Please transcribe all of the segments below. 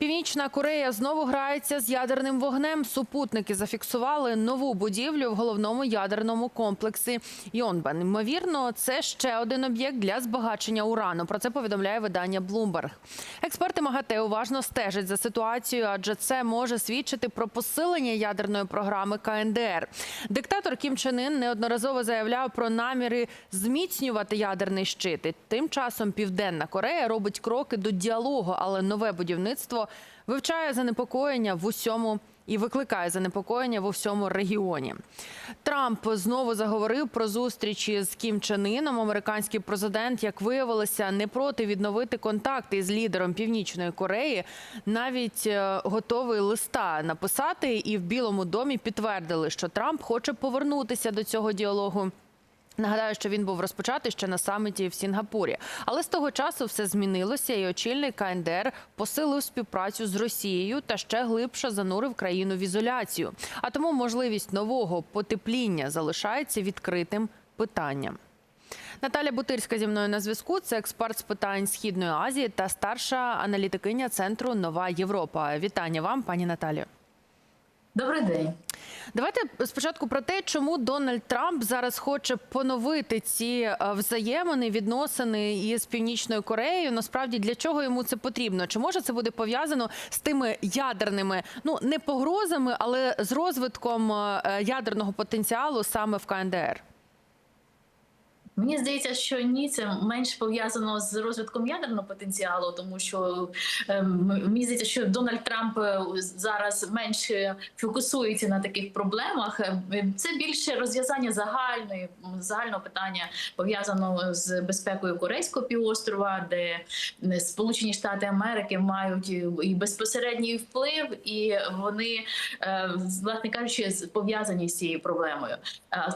Північна Корея знову грається з ядерним вогнем. Супутники зафіксували нову будівлю в головному ядерному комплексі Йонбан. Ймовірно, це ще один об'єкт для збагачення урану. Про це повідомляє видання Bloomberg. Експерти МАГАТЕ уважно стежать за ситуацією, адже це може свідчити про посилення ядерної програми КНДР. Диктатор Кім Чен Ін неодноразово заявляв про наміри зміцнювати ядерний щит. Тим часом Південна Корея робить кроки до діалогу, але нове будівництво вивчає занепокоєння в усьому і викликає занепокоєння в усьому регіоні. Трамп знову заговорив про зустрічі з Кім Чен Іном. Американський президент, як виявилося, не проти відновити контакти з лідером Північної Кореї. Навіть е, готовий листа написати, і в Білому домі підтвердили, що Трамп хоче повернутися до цього діалогу. Нагадаю, що він був розпочатий ще на саміті в Сінгапурі. Але з того часу все змінилося, і очільник КНДР посилив співпрацю з Росією та ще глибше занурив країну в ізоляцію. А тому можливість нового потепління залишається відкритим питанням. Наталя Бутирська зі мною на зв'язку. Це експерт з питань Східної Азії та старша аналітикиня центру Нова Європа. Вітання вам, пані Наталію. Добрий день. Давайте спочатку про те, чому Дональд Трамп зараз хоче поновити ці е, взаємини, відносини із Північною Кореєю. Насправді для чого йому це потрібно? Чи може це буде пов'язано з тими ядерними, ну не погрозами, але з розвитком е, ядерного потенціалу саме в КНДР? Мені здається, що ні, це менш пов'язано з розвитком ядерного потенціалу, тому що ем, мені здається, що Дональд Трамп е, зараз менше фокусується на таких проблемах. Ем, Це більше розв'язання загальної загального питання пов'язаного з безпекою Корейського півострова, де е, Сполучені Штати Америки мають і безпосередній вплив, і вони, е, власне кажучи, пов'язані з цією проблемою.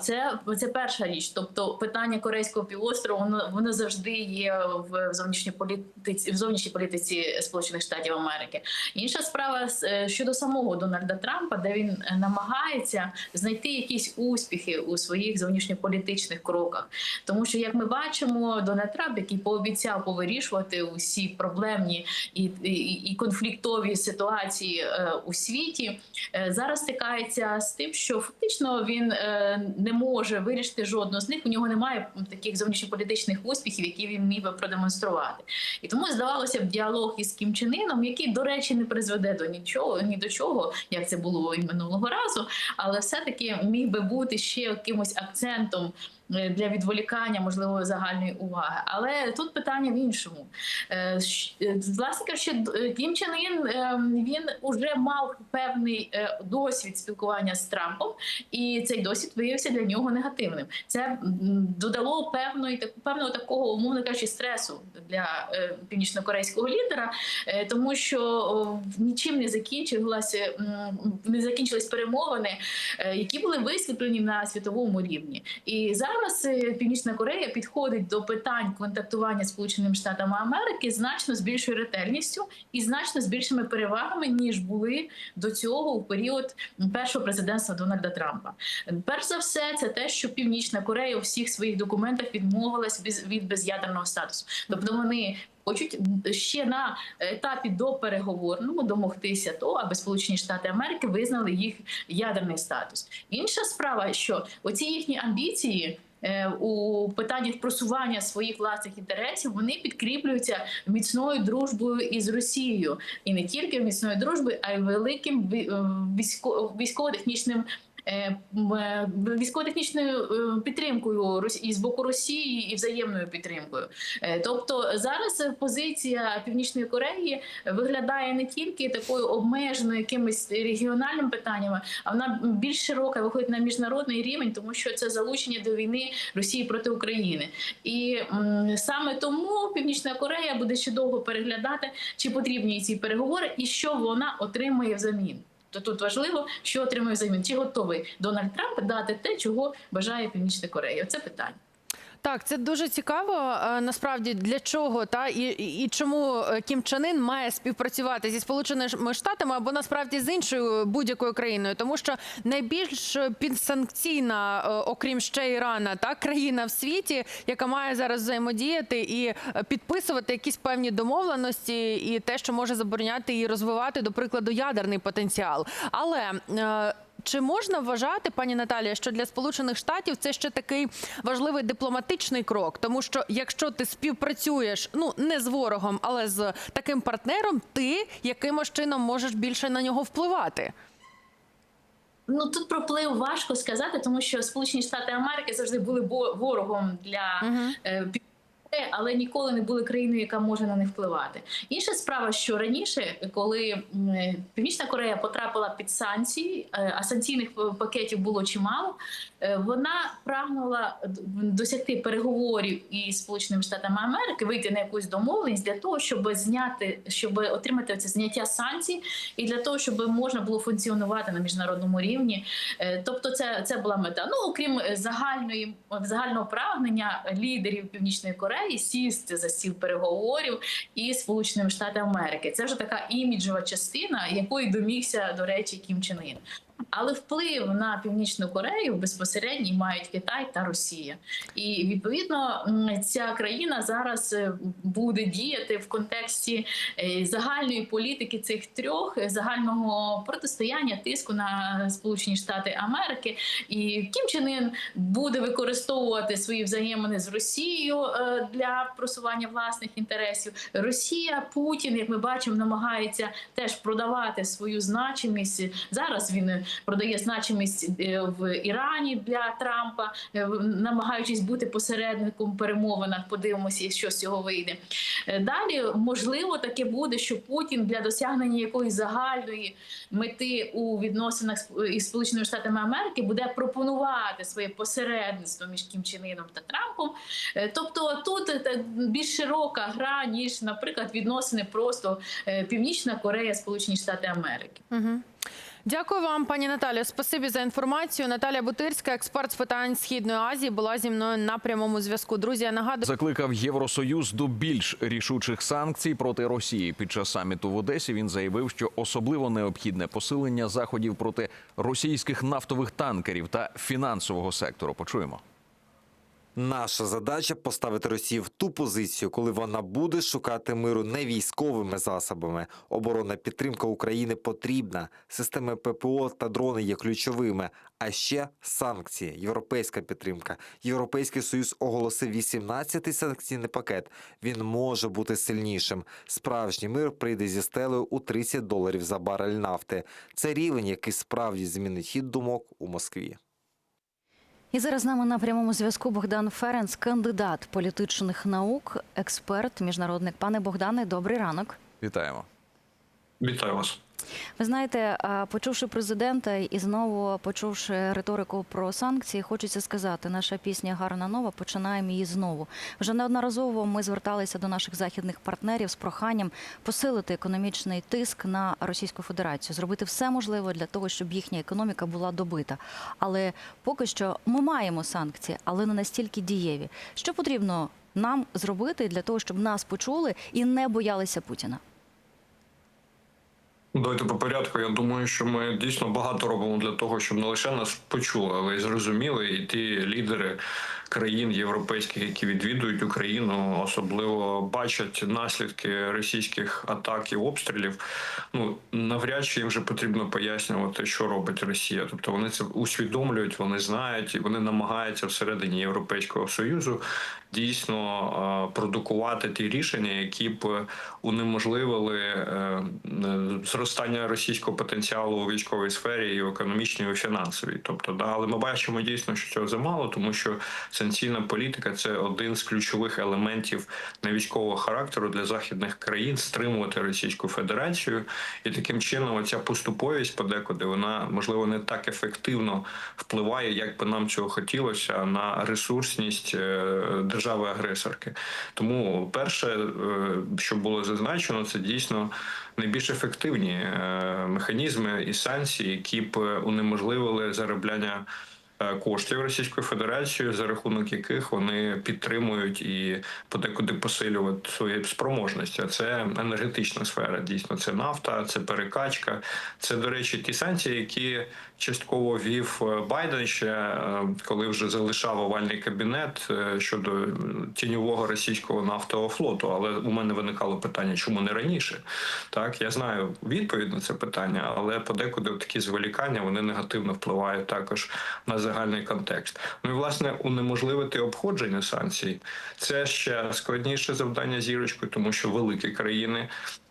Це, це перша річ. Тобто питання Корейського півострову воно, воно завжди є в зовнішній політиці в зовнішній політиці Сполучених Штатів Америки. Інша справа е, щодо самого Дональда Трампа, де він е, намагається знайти якісь успіхи у своїх зовнішньополітичних кроках. Тому що, як ми бачимо, Дональд Трамп, який пообіцяв повирішувати усі проблемні і, і, і конфліктові ситуації е, у світі, зараз стикається з тим, що фактично він не може вирішити жодного з них. У нього немає таких зовнішньополітичних успіхів, які він міг би продемонструвати. І тому здавалося б діалог із Кім Чен Іном, який, до речі, не призведе до нічого, ні до чого, як це було і минулого разу, але все-таки міг би бути ще якимось акцентом. Е, Для відволікання можливо загальної уваги, але тут питання в іншому. Е, е, Власне кажучи, е, Кім Чен Ін е, він уже мав певний досвід спілкування з Трампом, і цей досвід виявився для нього негативним. Це додало певної певного такого, умовно кажучи, стресу для північнокорейського лідера, тому що нічим не закінчилася, не закінчились перемовини, які були висвітлені на світовому рівні. І зараз е, Північна Корея підходить до питань контактування з Сполученими Штатами Америки значно з більшою ретельністю і значно з більшими перевагами, ніж були до цього у період першого президентства Дональда Трампа. Перш за все, це те, що Північна Корея у всіх своїх документах відмовилась від без'ядерного статусу. Тобто вони хочуть ще на етапі до переговорному домогтися того, аби Сполучені Штати Америки визнали їх ядерний статус. Інша справа, що оці їхні амбіції. е, У питанні просування своїх власних інтересів вони підкріплюються міцною дружбою із Росією, і не тільки міцною дружбою, а й великим е, військово-технічним військово-технічною е, підтримкою і з боку Росії і взаємною підтримкою. Е, Тобто зараз позиція Північної Кореї виглядає не тільки такою обмеженою якимись регіональними питаннями, а вона більш широка виходить на міжнародний рівень, тому що це залучення до війни Росії проти України. І саме тому Північна Корея буде ще довго переглядати, чи потрібні ці переговори, і що вона отримує взамін. То тут важливо, що отримує взамін. Чи готовий Дональд Трамп дати те, чого бажає Північна Корея? Це питання. Так, це дуже цікаво. е, Насправді для чого та і, і чому е, Кім Чен Ін має співпрацювати зі Сполученими Штатами або насправді з іншою будь-якою країною, тому що найбільш підсанкційна, е, окрім ще Ірана, та країна в світі, яка має зараз взаємодіяти і підписувати якісь певні домовленості, і те, що може забороняти і розвивати, до прикладу, ядерний потенціал. Але чи можна вважати, пані Наталія, що для Сполучених Штатів це ще такий важливий дипломатичний крок? Тому що якщо ти співпрацюєш ну не з ворогом, але з таким партнером, ти якимось чином можеш більше на нього впливати? Ну тут про вплив важко сказати, тому що Сполучені Штати Америки завжди були ворогом для Мгм. е, Північної Кореї, але ніколи не були країною, яка може на них впливати. Інша справа, що раніше, коли Північна Корея потрапила під санкції, е, а санкційних е, пакетів було чимало, е, вона прагнула досягти переговорів із Сполученими Штатами Америки, вийти на якусь домовленість для того, щоб зняти, щоб отримати це зняття санкцій, і для того, щоб можна було функціонувати на міжнародному рівні. Тобто, це, це була мета. Ну окрім загальної загального прагнення лідерів Північної Кореї сісти за стіл переговорів із Сполученими Штатами Америки. Це вже така іміджова частина, якої домігся до речі Кім Чен Ін. Але вплив на північну Корею безпосередньо мають Китай та Росія, і відповідно ця країна зараз е, буде діяти в контексті е, загальної політики цих трьох е, загального протистояння тиску на Сполучені Штати Америки. І Кім Чен Ін буде використовувати свої взаємини з Росією для просування власних інтересів. Росія, Путін, як ми бачимо, намагається теж продавати свою значимість. Зараз він продає значимість е, в Ірані для Трампа, е, намагаючись бути посередником перемовинах. Подивимося, що з цього вийде. Е, Далі можливо таке буде, що Путін для досягнення якоїсь загальної мети у відносинах із Сполученими Штатами Америки буде пропонувати своє посередництво між Кім Чен Іном та Трампом. Тобто тут більш широка гра ніж, наприклад, відносини просто Північна Корея, Сполучені Штати Америки. Угу. Дякую вам, пані Наталі. Спасибі за інформацію. Наталя Бутирська, експерт з питань східної Азії, була зі мною на прямому зв'язку. Друзі, я нагадую. Закликав Євросоюз до більш рішучих санкцій проти Росії. Під час саміту в Одесі він заявив, що особливо необхідне посилення заходів проти російських нафтових танкерів та фінансового сектору. Почуємо. Наша задача поставити Росію в ту позицію, коли вона буде шукати миру не військовими засобами. Оборонна підтримка України потрібна. Системи ППО та дрони є ключовими. А ще санкції, європейська підтримка. Європейський союз оголосив 18-й санкційний пакет. Він може бути сильнішим. Справжній мир прийде зі стелею у 30 доларів за барель нафти. Це рівень, який справді змінить хід думок у Москві. І зараз з нами на прямому зв'язку Богдан Ференс, кандидат політичних наук, експерт, міжнародник. Пане Богдане, добрий ранок. Вітаємо. Вітаю вас. Ви знаєте, почувши президента і знову почувши риторику про санкції, хочеться сказати, наша пісня гарна нова. Починаємо її знову. Вже неодноразово ми зверталися до наших західних партнерів з проханням посилити економічний тиск на Російську Федерацію, зробити все можливе для того, щоб їхня економіка була добита. Але поки що ми маємо санкції, але не настільки дієві. Що потрібно нам зробити для того, щоб нас почули і не боялися Путіна? Давайте по порядку. Я думаю, що ми дійсно багато робимо для того, щоб не лише нас почули, але й зрозуміли, і ті лідери країн європейських, які відвідують Україну, особливо бачать наслідки російських атак і обстрілів. Ну навряд чи їм вже потрібно пояснювати, що робить Росія. Тобто вони це усвідомлюють, вони знають і вони намагаються всередині Європейського союзу дійсно продукувати ті рішення, які б унеможливили е, е, зростання російського потенціалу у військовій сфері і в економічній, і у фінансовій. Тобто, да, але ми бачимо дійсно, що цього замало, тому що санкційна політика це один з ключових елементів невійськового характеру для західних країн стримувати Російську Федерацію, і таким чином оця поступовість подекуди вона можливо не так ефективно впливає, як би нам цього хотілося на ресурсність е, держави-агресорки. Тому перше, е, що було зазначено, це дійсно найбільш ефективні е, механізми і санкції, які б унеможливили заробляння коштів Російською Федерацією, за рахунок яких вони підтримують і подекуди посилюють свої спроможності. Це енергетична сфера. Дійсно, це нафта, це перекачка. Це, до речі, ті санкції, які частково вів е, Байден ще е, коли вже залишав овальний кабінет е, щодо е, тіньового російського нафтового флоту. Але у мене виникало питання, чому не раніше? Так, я знаю відповідь на це питання, але подекуди такі зволікання вони негативно впливають також на загальний контекст. Ну і власне унеможливити обходження санкцій це ще складніше завдання зірочкою, тому що великі країни.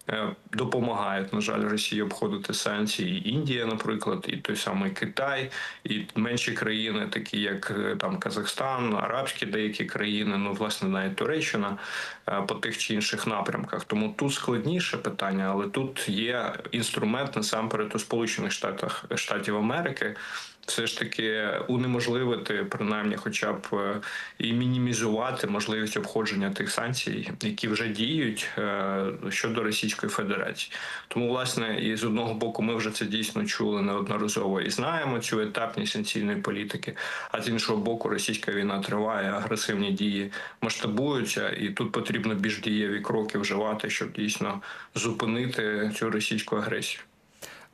е, Допомагають, на жаль, Росії обходити санкції. Індія, наприклад, і той самий Китай, і менші країни, такі як е, там Казахстан, арабські деякі країни, ну власне навіть Туреччина е, по тих чи інших напрямках. Тому тут складніше питання, але тут є інструмент насамперед у Сполучених Штатах Штатів Америки. Все ж таки унеможливити, принаймні, хоча б е, і мінімізувати можливість обходження тих санкцій, які вже діють е, щодо Російської Федерації. Тому, власне, і з одного боку, ми вже це дійсно чули неодноразово і знаємо цю етапність санкційної політики. А з іншого боку, російська війна триває, агресивні дії масштабуються, і тут потрібно більш дієві кроки вживати, щоб дійсно зупинити цю російську агресію.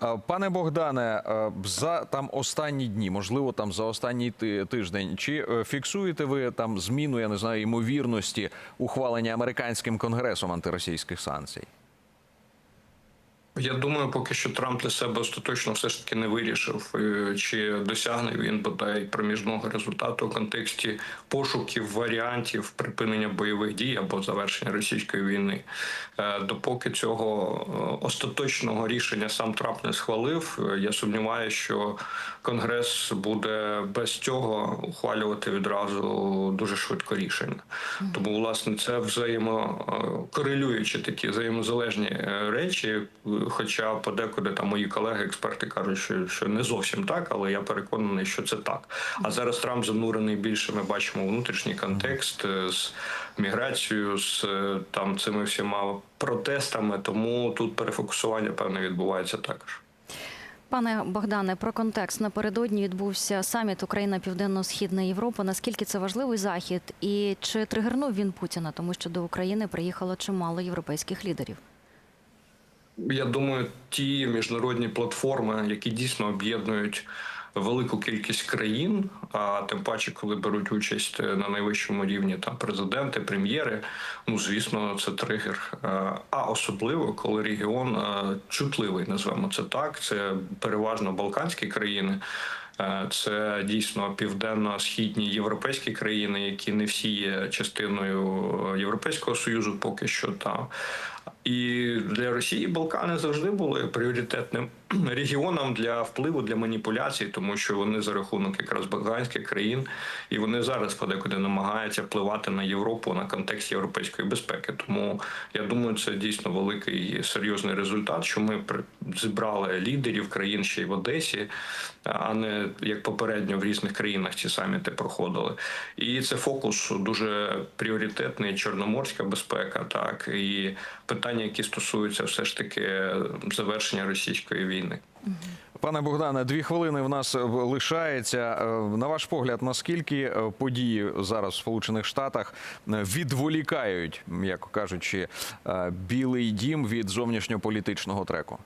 Е, Пане Богдане, е, за там останні дні, можливо, там за останній тиждень, чи е, фіксуєте ви там зміну, я не знаю, ймовірності ухвалення американським конгресом антиросійських санкцій? Я думаю, поки що Трамп для себе остаточно все ж таки не вирішив, е, чи досягне він бодай проміжного результату у контексті пошуків варіантів припинення бойових дій або завершення російської війни. Е, Допоки цього е, остаточного рішення сам Трамп не схвалив, я сумніваюся, що Конгрес буде без цього ухвалювати відразу дуже швидко рішення. Тому, власне, це взаємокорелюючі такі взаємозалежні речі. Хоча подекуди там мої колеги, експерти кажуть, що, що не зовсім так, але я переконаний, що це так. А зараз Трамп занурений більше. Ми бачимо внутрішній контекст е, з міграцією, з е, там цими всіма протестами. Тому тут перефокусування певне відбувається також. Пане Богдане, про контекст напередодні відбувся саміт Україна Південно-Східна Європа. Наскільки це важливий захід, і чи тригернув він Путіна, тому що до України приїхало чимало європейських лідерів? Я думаю, ті міжнародні платформи, які дійсно об'єднують велику кількість країн, а тим паче, коли беруть участь на найвищому рівні там президенти, прем'єри, ну звісно, це тригер. Е, А особливо коли регіон е, чутливий, назвемо це так. Це переважно Балканські країни. Е, Це дійсно південно-східні європейські країни, які не всі є частиною е, Європейського союзу, поки що там. І для Росії Балкани завжди були пріоритетним регіоном для впливу для маніпуляцій, тому що вони за рахунок якраз балканських країн, і вони зараз подекуди намагаються впливати на Європу на контекст європейської безпеки. Тому я думаю, це дійсно великий серйозний результат, що ми зібрали лідерів країн ще й в Одесі, а не як попередньо в різних країнах ці саміти проходили. І це фокус дуже пріоритетний чорноморська безпека, так і питання, які стосуються все ж таки завершення російської війни. Пане Богдане, дві хвилини в нас е, лишається. Е, На ваш погляд, наскільки е, події зараз в Сполучених Штатах е, відволікають, м'яко кажучи, е, білий дім від зовнішньополітичного треку?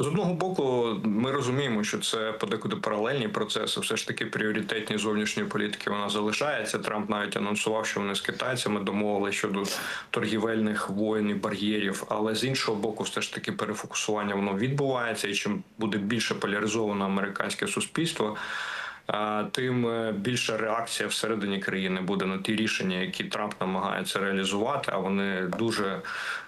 З одного боку, ми розуміємо, що це подекуди паралельні процеси. Все ж таки пріоритетні зовнішньої політики вона залишається. Трамп навіть анонсував, що вони з китайцями домовили щодо торгівельних воєн і бар'єрів. Але з іншого боку, все ж таки перефокусування воно відбувається, і чим буде більше поляризовано американське суспільство. Тим е, більша реакція всередині країни буде на ті рішення, які Трамп намагається реалізувати. А вони дуже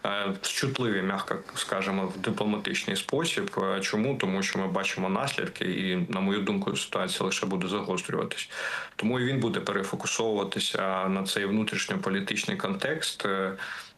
е, чутливі, м'яко скажемо, в дипломатичний спосіб. Е, Чому? Тому що ми бачимо наслідки, і на мою думку, ситуація лише буде загострюватись. Тому і він буде перефокусовуватися на цей внутрішньополітичний контекст.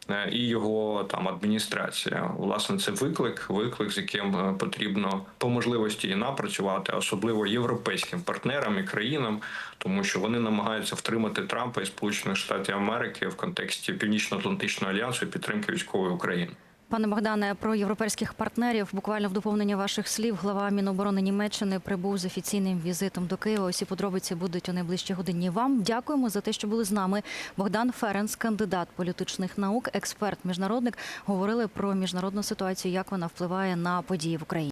Е, І його там адміністрація, власне, це виклик, виклик, з яким е, потрібно по можливості і напрацювати, особливо європейським партнерам і країнам, тому що вони намагаються втримати Трампа і Сполучених Штатів Америки в контексті Північно-Атлантичного альянсу і підтримки військової України. Пане Богдане, про європейських партнерів буквально в доповнення ваших слів глава Міноборони Німеччини прибув з офіційним візитом до Києва. Усі подробиці будуть у найближчі годині. Вам дякуємо за те, що були з нами. Богдан Ференс, кандидат політичних наук, експерт, міжнародник, говорили про міжнародну ситуацію, як вона впливає на події в Україні.